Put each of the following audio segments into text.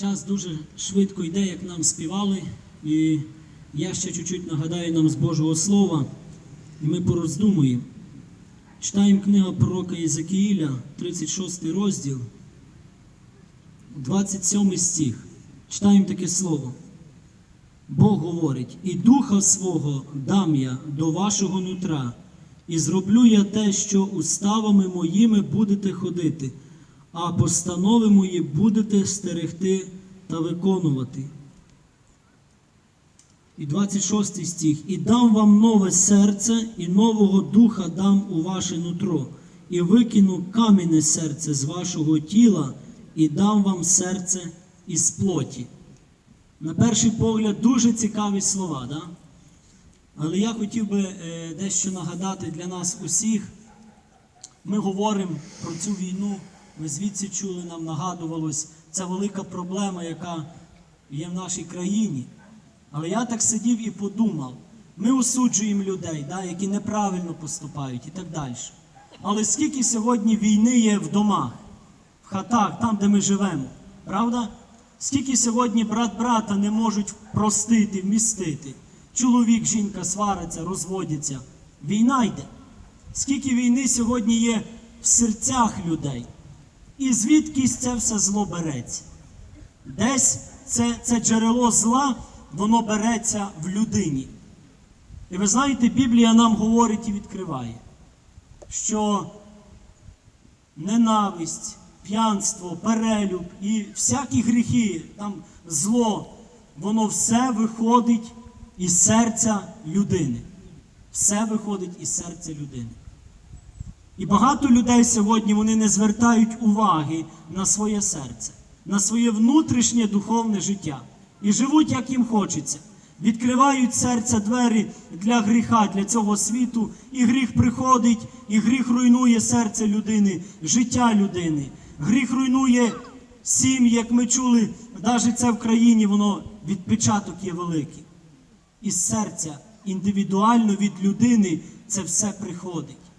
Час дуже швидко йде, як нам співали, і я ще чуть-чуть нагадаю нам з Божого Слова, і ми пороздумуємо. Читаємо книгу пророка Єзекіїля, 36 розділ, 27 стих. Читаємо таке слово. Бог говорить: і духа свого дам я до вашого нутра, і зроблю я те, що уставами моїми будете ходити, а постанови мої будете стерегти та виконувати. І 26 стих. І дам вам нове серце, і нового духа дам у ваше нутро, і викину кам'яне серце з вашого тіла, і дам вам серце із плоті. На перший погляд, дуже цікаві слова, да? але я хотів би е, дещо нагадати для нас усіх. Ми говоримо про цю війну, ми звідси чули, нам нагадувалось, це велика проблема, яка є в нашій країні. Але я так сидів і подумав: ми осуджуємо людей, да, які неправильно поступають і так далі. Але скільки сьогодні війни є в домах, в хатах, там, де ми живемо, правда? Скільки сьогодні брат брата не можуть простити, вмістити. Чоловік, жінка свариться, розводяться. Війна йде. Скільки війни сьогодні є в серцях людей. І звідкись це все зло береться. Десь це, це джерело зла, воно береться в людині. І ви знаєте, Біблія нам говорить і відкриває, що ненависть, п'янство, перелюб і всякі гріхи, там зло, воно все виходить із серця людини. Все виходить із серця людини. І багато людей сьогодні вони не звертають уваги на своє серце, на своє внутрішнє духовне життя. І живуть, як їм хочеться. Відкривають серця двері для гріха, для цього світу, і гріх приходить, і гріх руйнує серце людини, життя людини. Гріх руйнує сім'ї, як ми чули, навіть це в країні, воно відпечаток є великий. Із серця індивідуально від людини це все приходить.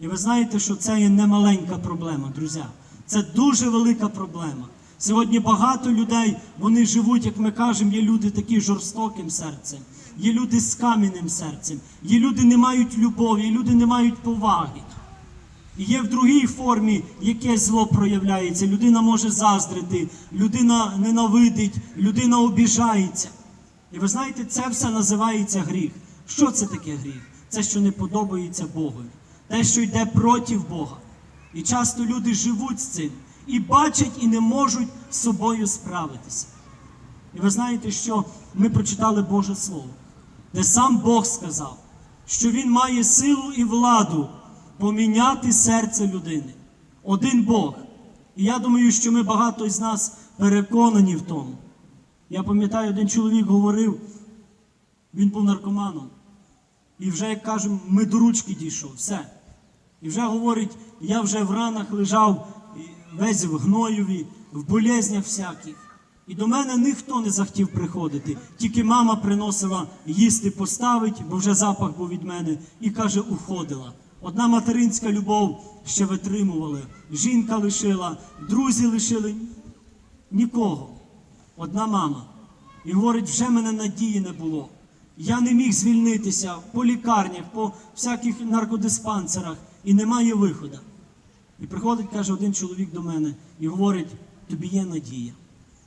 І ви знаєте, що це є немаленька проблема, друзі. Це дуже велика проблема. Сьогодні багато людей вони живуть, як ми кажемо, є люди такі жорстоким серцем, є люди з кам'яним серцем, є люди не мають любові, є люди не мають поваги. І є в другій формі, яке зло проявляється. Людина може заздрити, людина ненавидить, людина обіжається. І ви знаєте, це все називається гріх. Що це таке гріх? Це, що не подобається Богу, те, що йде проти Бога. І часто люди живуть з цим і бачать, і не можуть з собою справитися. І ви знаєте, що ми прочитали Боже Слово, де сам Бог сказав, що Він має силу і владу поміняти серце людини. Один Бог. І я думаю, що ми багато із нас переконані в тому. Я пам'ятаю, один чоловік говорив, він був наркоманом. І вже, як кажемо, ми до ручки дійшов, все. І вже говорить, я вже в ранах лежав весь в гноєві, в болезнях всяких. І до мене ніхто не захотів приходити. Тільки мама приносила їсти поставить, бо вже запах був від мене, і каже, уходила. Одна материнська любов ще витримували. Жінка лишила, друзі лишили. Нікого. Одна мама. І говорить, вже мене надії не було. Я не міг звільнитися по лікарнях, по всяких наркодиспансерах, і немає виходу. І приходить, каже, один чоловік до мене і говорить: тобі є надія.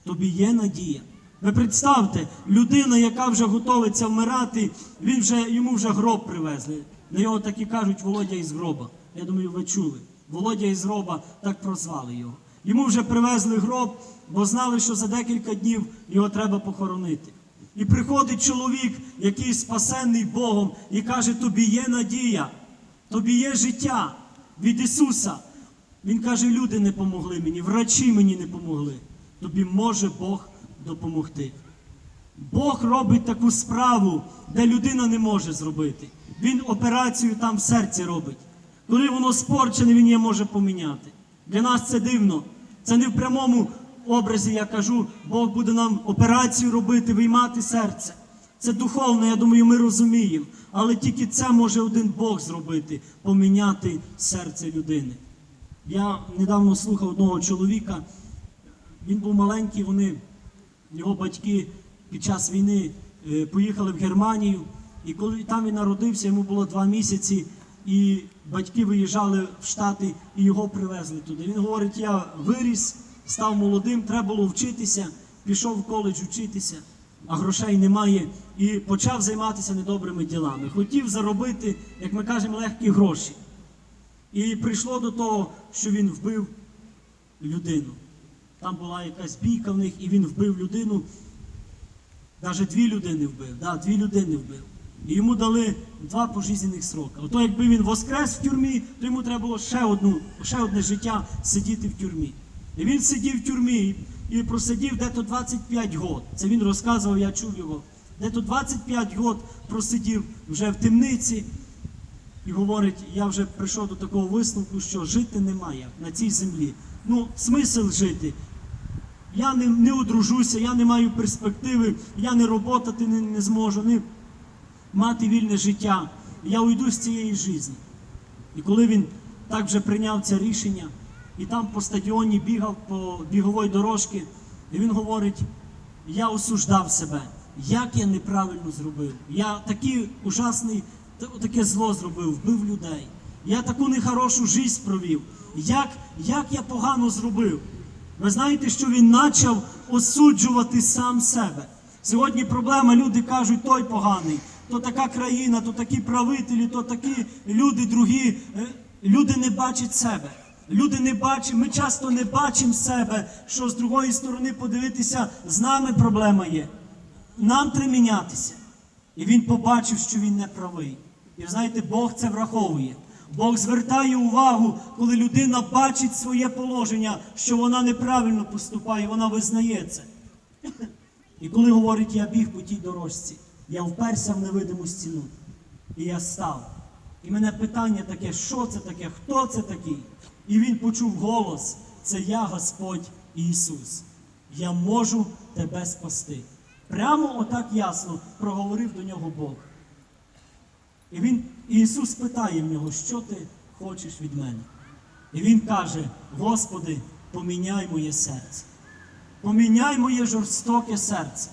Тобі є надія. Ви представте, людина, яка вже готовиться вмирати, він вже, йому вже гроб привезли. На його так і кажуть Володя із гроба. Я думаю, ви чули. Володя із гроба так прозвали його. Йому вже привезли гроб, бо знали, що за декілька днів його треба похоронити. І приходить чоловік, який спасенний Богом, і каже: Тобі є надія, тобі є життя від Ісуса. Він каже: люди не помогли мені, врачі мені не помогли. Тобі може Бог допомогти. Бог робить таку справу, де людина не може зробити. Він операцію там в серці робить. Коли воно спорчене, він її може поміняти. Для нас це дивно. Це не в прямому образі, я кажу, Бог буде нам операцію робити, виймати серце. Це духовно, я думаю, ми розуміємо. Але тільки це може один Бог зробити поміняти серце людини. Я недавно слухав одного чоловіка, Він був маленький, вони, його батьки під час війни е, поїхали в Германію. І коли там він народився, йому було два місяці, і батьки виїжджали в Штати і його привезли туди. Він говорить: я виріс, став молодим, треба було вчитися, пішов в коледж вчитися, а грошей немає, і почав займатися недобрими ділами. Хотів заробити, як ми кажемо, легкі гроші. І прийшло до того, що він вбив людину. Там була якась бійка в них, і він вбив людину. Навіть дві людини вбив. Да, дві людини вбив. І йому дали два пожизнених срока. Ото якби він воскрес в тюрмі, то йому треба було ще, одну, ще одне життя сидіти в тюрмі. І він сидів в тюрмі і просидів дето 25 год. Це він розказував, я чув його. Дето 25 год просидів вже в темниці, і говорить, я вже прийшов до такого висновку, що жити немає на цій землі. Ну, смисл жити. Я не, не одружуся, я не маю перспективи, я не роботати не, не зможу, не мати вільне життя. Я уйду з цієї житті. І коли він так вже прийняв це рішення, і там по стадіоні бігав по біговій дорожці, і він говорить: я осуждав себе, як я неправильно зробив. Я такий ужасний, таке зло зробив, вбив людей. Я таку нехорошу життя провів. Як, як я погано зробив? Ви знаєте, що він почав осуджувати сам себе. Сьогодні проблема, люди кажуть, той поганий, то така країна, то такі правителі, то такі люди другі. Е, Люди не бачать себе. Люди не бачать, ми часто не бачимо себе, що з другої сторони подивитися, з нами проблема є. Нам треба мінятися. І він побачив, що він не правий. І знаєте, Бог це враховує. Бог звертає увагу, коли людина бачить своє положення, що вона неправильно поступає, вона визнає це. І коли говорить, я біг по тій дорожці, я вперся в невидиму стіну. І я став. І мене питання таке, що це таке, хто це такий? І він почув голос: це я, Господь Ісус. Я можу тебе спасти. Прямо отак ясно проговорив до нього Бог. І він, Ісус питає в нього, що ти хочеш від мене? І він каже: Господи, поміняй моє серце. Поміняй моє жорстоке серце.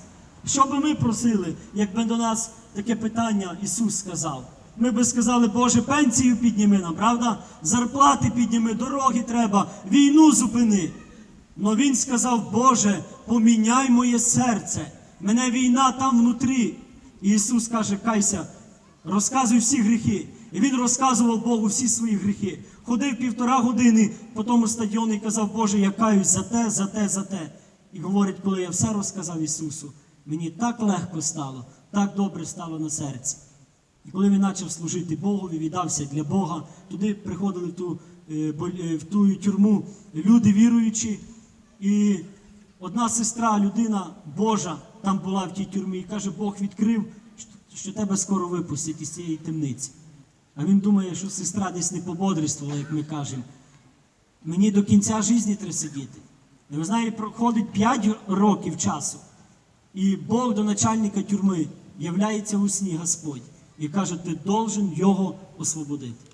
Що би ми просили, якби до нас таке питання Ісус сказав? Ми би сказали, Боже, пенсію підніми нам, правда? Зарплати підніми, дороги треба, війну зупини. Но він сказав, Боже, поміняй моє серце. Мене війна там внутрі. І Ісус каже, кайся, розказуй всі гріхи. І він розказував Богу всі свої гріхи. Ходив півтора години по тому стадіону і казав, Боже, я каюсь за те, за те, за те. І говорить, коли я все розказав Ісусу, мені так легко стало, так добре стало на серці. І коли він почав служити Богові, віддався для Бога, туди приходили в ту, е, е, в ту тюрму люди віруючі. І одна сестра, людина Божа, там була в тій тюрмі, і каже, Бог відкрив, що тебе скоро випустять із цієї темниці. А він думає, що сестра десь не пободрствувала, як ми кажемо. Мені до кінця житті треба сидіти. І ви знаєте, проходить 5 років часу. І Бог до начальника тюрми являється у сні Господь і каже, ти должен його освободити.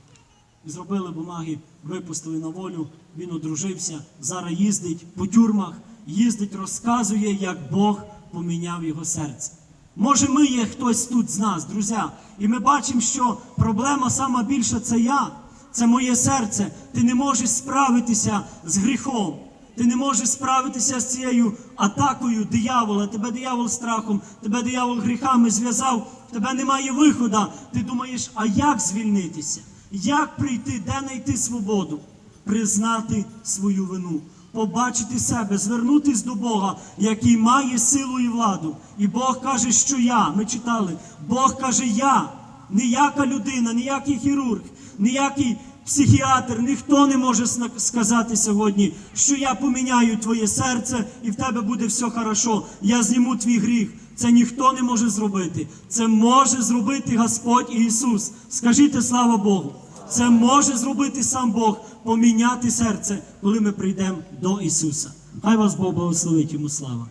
І зробили бумаги, випустили на волю, він одружився, зараз їздить по тюрмах, їздить, розказує, як Бог поміняв його серце. Може, ми є хтось тут з нас, друзі, і ми бачимо, що проблема сама більша це я, це моє серце. Ти не можеш справитися з гріхом. Ти не можеш справитися з цією атакою диявола. Тебе диявол страхом, тебе диявол гріхами зв'язав, тебе немає виходу. Ти думаєш, а як звільнитися? Як прийти, де знайти свободу? Признати свою вину, побачити себе, звернутись до Бога, який має силу і владу. І Бог каже, що я. Ми читали, Бог каже, я, ніяка людина, ніякий хірург, ніякий психіатр, ніхто не може сказати сьогодні, що я поміняю твоє серце і в тебе буде все хорошо. Я зніму твій гріх. Це ніхто не може зробити. Це може зробити Господь Ісус. Скажіть слава Богу. Це може зробити сам Бог, поміняти серце, коли ми прийдемо до Ісуса. Хай вас Бог благословить йому слава.